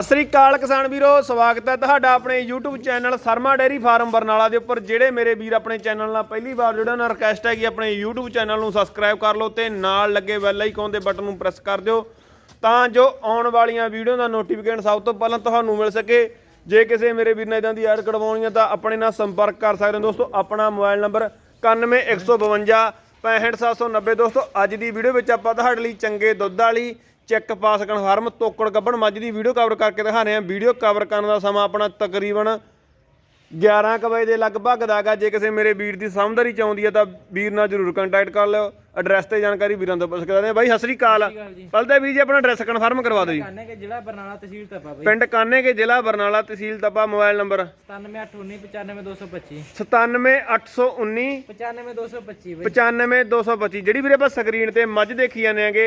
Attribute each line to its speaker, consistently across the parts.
Speaker 1: ਸਤਿ ਸ੍ਰੀ ਅਕਾਲ ਕਿਸਾਨ ਵੀਰੋ, ਸਵਾਗਤ ਹੈ ਤੁਹਾਡਾ ਆਪਣੇ YouTube channel Sharma dairy farm Barnala ਦੇ ਉੱਪਰ, ਜਿਹੜੇ ਮੇਰੇ ਵੀਰ ਆਪਣੇ ਚੈਨਲ ਨਾਲ ਪਹਿਲੀ ਵਾਰ ਜੁੜੇ ਉਹਨਾਂ ਰਿਕਵੈਸਟ ਹੈ ਕਿ ਆਪਣੇ YouTube ਚੈਨਲ ਨੂੰ ਸਬਸਕ੍ਰਾਈਬ ਕਰ ਲਓ ਤੇ ਨਾਲ ਲੱਗੇ ਬੈਲ ਆਈਕਨ ਦੇ ਬਟਨ ਨੂੰ ਪ੍ਰੈਸ ਕਰ ਦਿਓ, ਤਾਂ ਜੋ ਆਉਣ ਵਾਲੀਆਂ ਵੀਡੀਓ ਦਾ ਨੋਟੀਫਿਕੇਸ਼ਨ ਸਭ ਤੋਂ ਪਹਿਲਾਂ ਤੁਹਾਨੂੰ ਮਿਲ ਸਕੇ। ਜੇ ਕਿਸੇ ਮੇਰੇ ਵੀਰ ਨੇ ਇਦਾਂ ਦੀ ਐਡ ਕਢਵਾਉਣੀ ਹੈ ਤਾਂ ਆਪਣੇ ਨਾਲ ਸੰਪਰਕ ਕਰ ਸਕਦੇ ਹੋ ਦੋਸਤੋ, ਆਪਣਾ ਮੋਬਾਈਲ ਨੰਬਰ 9115 65790 ਦੋਸਤੋ, ਅੱਜ ਦੀ ਵੀਡੀਓ ਵਿੱਚ ਆਪਾਂ ਤੁਹਾਡੇ ਲਈ ਚੰਗੇ ਦੁੱਧ ਵਾਲੀ ਚੈੱਕ ਪਾਸ ਕਨਫਰਮ ਤੋਕੜ ਗੱਬਣ ਮੱਝ ਦੀ ਵੀਡੀਓ ਕਵਰ ਕਰਕੇ ਦਿਖਾ ਰਹੇ ਹਾਂ। ਵੀਡੀਓ ਕਵਰ ਕਰਨ ਦਾ ਸਮਾਂ ਆਪਣਾ ਤਕਰੀਬਨ 11 ਕੁ ਵਜੇ ਦੇ ਲਗਭਗ ਦਾ ਹੈਗਾ ਜੇ ਕਿਸੇ ਮੇਰੇ ਵੀਰ ਦੀ ਸਮਝਦਾਰੀ ਚਾਹੁੰਦੀ ਹੈ ਤਾਂ ਵੀਰ ਨਾਲ ਜਰੂਰ ਕੰਟੈਕਟ ਕਰ ਲਿਓ। ਐਡਰੈਸ ਤੇ ਜਾਣਕਾਰੀ ਵੀਰਾਂ ਤੋਂ ਪੁੱਛ ਸਕਦੇ ਆ ਬਾਈ ਸਤਿ ਸ੍ਰੀ ਅਕਾਲ। ਪਹਿਲਾਂ ਵੀਰ ਜੀ ਆਪਣਾ ਐਡਰੈਸ ਕਨਫਰਮ ਕਰਵਾ ਦਿਓ ਜੀ।
Speaker 2: ਕਾਨੇ ਕੇ ਜ਼ਿਲ੍ਹਾ ਬਰਨਾਲਾ ਤਹਿਸੀਲ ਤਪਾ ਬਈ।
Speaker 1: ਪਿੰਡ ਕਾਨੇ ਕੇ ਜ਼ਿਲ੍ਹਾ ਬਰਨਾਲਾ ਤਹਿਸੀਲ ਤਪਾ ਮੋਬਾਈਲ ਨੰਬਰ
Speaker 2: 9789959225
Speaker 1: 97819
Speaker 2: 95225 ਬਈ।
Speaker 1: 95225 ਜਿਹੜੀ ਵੀਰੇ ਆਪਾਂ ਸਕਰੀਨ ਤੇ ਮੱਝ ਦੇਖੀ ਜਾਂਦੇ ਆਂਗੇ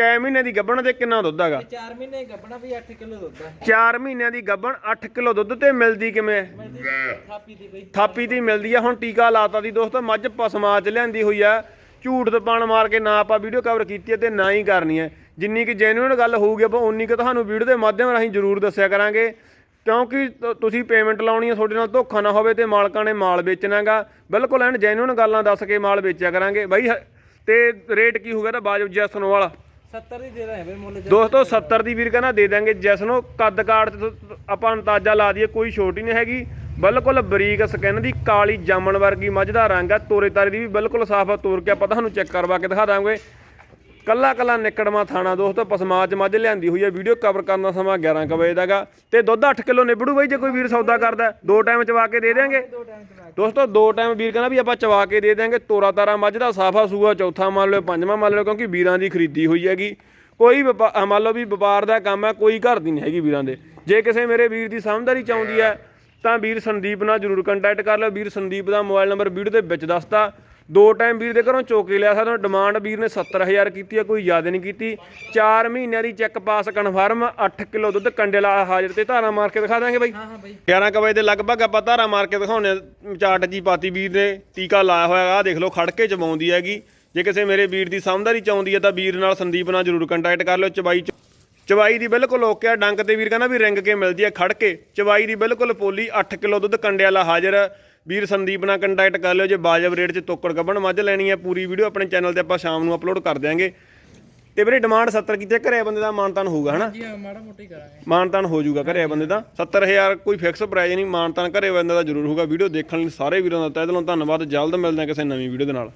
Speaker 1: ਕੈ ਮਹੀਨੇ ਦੀ ਗੱਭਣ ਤੇ ਕਿੰਨਾ ਦੁੱਧ ਹੈਗਾ?
Speaker 2: 4 ਮਹੀਨੇ ਗੱਬਣਾ ਵੀ 8 ਕਿਲੋ ਦੁੱਧ ਹੈ
Speaker 1: 4 ਮਹੀਨਿਆਂ ਦੀ ਗੱਭਣ 8 ਕਿਲੋ ਦੁੱਧ ਤੇ ਮਿਲਦੀ ਕਿਵੇਂ? ਹੈ?
Speaker 2: ਥਾਪੀ ਦੀ ਬਈ।
Speaker 1: ਥਾਪੀ ਦੀ ਮਿਲਦੀ ਆ ਹੁਣ ਟੀਕਾ ਲਾਤਾ ਦੀ ਦੋਸਤੋ ਮੱਝ ਪਸਮਾ ਚ ਲਿਆਂਦੀ ਹੋਈ ਆ। ਝੂਠ ਤਪਾਣ ਮਾਰ ਕੇ ਨਾ ਆਪਾਂ ਵੀਡੀਓ ਕਵਰ ਕੀਤੀ ਹੈ ਤੇ ਨਾ ਹੀ ਕਰਨੀ ਹੈ ਜਿੰਨੀ ਕਿ ਜੈਨੂਇਨ ਗੱਲ ਹੋਊਗੀ ਆਪਾਂ ਉਨੀ ਕਿ ਤੁਹਾਨੂੰ ਵੀਡੀਓ ਦੇ ਮਾਧਿਅਮ ਰਾਹੀਂ ਜ਼ਰੂਰ ਦੱਸਿਆ ਕਰਾਂਗੇ। ਕਿਉਂਕਿ ਤ- ਤੁਸੀਂ ਪੇਮੈਂਟ ਲਾਉਣੀ ਹੈ ਤੁਹਾਡੇ ਨਾਲ ਧੋਖਾ ਨਾ ਹੋਵੇ ਤੇ ਮਾਲਕਾਂ ਨੇ ਮਾਲ ਵੇਚਣਾਗਾ ਬਿਲਕੁਲ ਐਨ ਜੈਨੂਇਨ ਗੱਲਾਂ ਦੱਸ ਕੇ ਮਾਲ ਵੇਚਿਆ ਕਰਾਂਗੇ। ਬਾਈ ਹ- ਤੇ ਰੇਟ ਕੀ ਹੋਊਗਾ ਤਾਂ ਬਾਜੂ ਜੈਸਨ ਵਾਲਾ
Speaker 2: 70 ਦੀ ਦੇ ਰਹੇ ਬਈ ਮੁੱਲ
Speaker 1: ਦੋਸਤੋ 70 ਦੀ ਵੀਰ ਕਹਿੰਦਾ ਦੇ ਦਾਂਗੇ ਜਿਸ ਨੂੰ। ਕੱਦ ਤੇ ਤ- ਆਪਾਂ ਅੰਦਾਜ਼ਾ ਲਾ ਦਈਏ ਕੋਈ ਛੋਟੀ ਨਹੀਂ ਹੈਗੀ। ਬਿਲਕੁਲ ਬਰੀਕ ਸਕਿਨ ਦੀ ਕਾਲੀ ਜਾਮਣ ਵਰਗੀ ਮੱਝ ਦਾ ਰੰਗ ਆ। ਤੋਰੇ ਤਾਰੇ ਦੀ ਵੀ ਬਿਲਕੁਲ ਸਾਫ਼ ਆ ਤੋਰ ਕੇ ਆਪਾਂ ਤੁਹਾਨੂੰ ਚੈੱਕ ਕਰਵਾ ਕੇ ਦਿਖਾ ਦਾਂਗੇ। ਕੱਲਾ ਕੱਲਾ ਨਿਕੜਵਾ ਥਾਣਾ ਦੋਸਤੋ ਪਸਮਾਜ ਮੱਝ ਲਿਆਂਦੀ ਹੋਈ ਹੈ ਵੀਡੀਓ ਕਵਰ ਕਰਨ ਦਾ ਸਮਾਂ 11 ਕੁ ਵਜੇ ਦਾਗਾ ਤੇ ਦੁੱਧ 8 ਕਿਲੋ ਨਿਬੜੂ ਬਈ ਜੇ ਕੋਈ ਵੀਰ ਸੌਦਾ ਕਰਦਾ। ਦੋ ਟਾਈਮ ਚਵਾ ਕੇ ਦੇ ਦੇਾਂਗੇ
Speaker 2: ਦੋ ਟਾਈਮ
Speaker 1: ਦੋਸਤੋ, ਦੋ ਟਾਈਮ ਵੀਰ ਕਹਿੰਦਾ ਵੀ ਆਪਾਂ ਚਵਾ ਕੇ ਦੇ ਦਿਆਂਗੇ, ਤੋਰਾ ਤਾਰਾ ਮੱਝ ਦਾ, ਸਾਫਾ ਸੂਆ, ਚੌਥਾ ਮੰਨ ਲਓ, ਪੰਜਵਾਂ ਮੰਨ ਲਓ, ਕਿਉਂਕਿ ਵੀਰਾਂ ਦੀ ਖਰੀਦੀ ਹੋਈ ਹੈਗੀ। ਕੋਈ ਵਪਾ- ਮੰਨ ਲਓ ਵੀ ਵਪਾਰ ਦਾ ਕੰਮ ਹੈ, ਕੋਈ ਘਰ ਦੀ ਨਹੀਂ ਹੈਗੀ ਵੀਰਾਂ ਦੇ। ਜੇ ਕਿਸੇ ਮੇਰੇ ਵੀਰ ਦੀ ਸਮਝਦਾਰੀ ਚਾਹੁੰਦੀ ਹੈ, ਤਾਂ ਵੀਰ ਸੰਦੀਪ ਨਾਲ ਜਰੂਰ ਕੰਟੈਕਟ ਕਰ ਲਿਓ। ਵੀਰ ਸੰਦੀਪ ਦਾ ਮੋਬਾਈਲ ਨੰਬਰ ਵੀਡੀਓ ਦੇ ਵਿੱਚ ਦੱਸਤਾ। ਦੋ ਟਾਈਮ ਵੀਰ ਦੇ ਘਰੋਂ ਚੋਕੇ ਲਿਆ ਸਕਦਾ ਡਿਮਾਂਡ ਵੀਰ ਨੇ 70000 ਕੀਤੀ ਹੈ ਕੋਈ ਜ਼ਿਆਦਾ ਨਹੀਂ ਕੀਤੀ। 4 ਮਹੀਨਿਆਂ ਦੀ ਚੈੱਕ ਪਾਸ ਕਨਫਰਮ 8 ਕਿਲੋ ਦੁੱਧ ਕੰਡੇ ਲਾ ਹਾਜ਼ਰ ਤੇ ਧਾਰਾ ਮਾਰ ਕੇ ਦਿਖਾ ਦਾਂਗੇ ਬਾਈ।
Speaker 2: ਹਾਂ ਹਾਂ ਬਈ।
Speaker 1: 11 ਕੁ ਵਜੇ ਦੇ ਲਗਭਗ ਆਪਾਂ ਧਾਰਾ ਮਾਰ ਕੇ ਦਿਖਾਉਣੇ। ਚਾਟ ਜੀ ਪਾਤੀ ਵੀਰ ਨੇ ਟੀਕਾ ਲਾਇਆ ਹੋਇਆ ਆ ਦੇਖ ਲਓ ਖੜ ਕੇ ਚਬਾਉਂਦੀ ਹੈਗੀ। ਜੇ ਕਿਸੇ ਮੇਰੇ ਵੀਰ ਦੀ ਸਮਝਦਾਰੀ ਚਾਹੁੰਦੀ ਹੈ ਤਾਂ ਵੀਰ ਨਾਲ ਸੰਦੀਪ ਨਾਲ ਜਰੂਰ ਕੰਟੈਕਟ ਕਰ ਲਿਓ ਚਬਾਈ ਚ- ਚਬਾਈ ਦੀ ਬਿਲਕੁਲ ਓਕੇ ਆ। ਡੰਕ ਤੇ ਵੀਰ ਕਹਿੰਦਾ ਵੀ ਰਿੰਗ ਕੇ ਮਿਲਦੀ ਹੈ ਖੜ ਕੇ ਚਬਾਈ ਦੀ ਬਿਲਕੁਲ ਪੋਲੀ 8 ਕਿਲੋ ਦੁੱਧ ਕੰਡੇ ਵਾਲਾ ਹਾਜ਼ਰ। ਵੀਰ ਸੰਦੀਪ ਨਾਲ ਕੰਟੈਕਟ ਕਰ ਲਿਓ ਜੇ ਬਾਜਬ ਰੇਟ 'ਚ ਤੋਕੜ ਗੱਬਣ ਮੱਝ ਲੈਣੀ ਹੈ ਪੂਰੀ ਵੀਡੀਓ ਆਪਣੇ ਚੈਨਲ ਤੇ ਆਪਾਂ ਸ਼ਾਮ ਨੂੰ ਅਪਲੋਡ ਕਰ ਦਿਆਂਗੇ। ਤੇ ਵੀਰੇ ਡਿਮਾਂਡ 70 ਕੀਤੀ ਹੈ, ਘਰੇ ਬੰਦੇ ਦਾ ਮਾਨਤਾਨ ਹੋਊਗਾ ਹਨਾ?
Speaker 2: ਜੀ ਹਾਂ ਮਾੜਾ ਮੋਟੀ ਕਰਾਂਗੇ।
Speaker 1: ਮਾਨਤਾਨ ਹੋ ਜਾਊਗਾ ਘਰੇ ਬੰਦੇ ਦਾ। 70000 ਕੋਈ ਫਿਕਸ ਪ੍ਰਾਈਸ ਨਹੀਂ ਮਾਨਤਾਨ ਘਰੇ ਬੰਦੇ ਦਾ ਜ਼ਰੂਰ ਹੋਊਗਾ। ਵੀਡੀਓ ਦੇਖਣ ਲਈ ਸਾਰੇ ਵੀਰਾਂ ਦਾ ਤਹਿ ਦਿਲੋਂ ਧੰਨਵਾਦ। ਜਲਦ ਮਿਲਦੇ ਹਾਂ ਕਿਸੇ ਨਵੀਂ ਵੀਡੀਓ ਦੇ ਨਾਲ।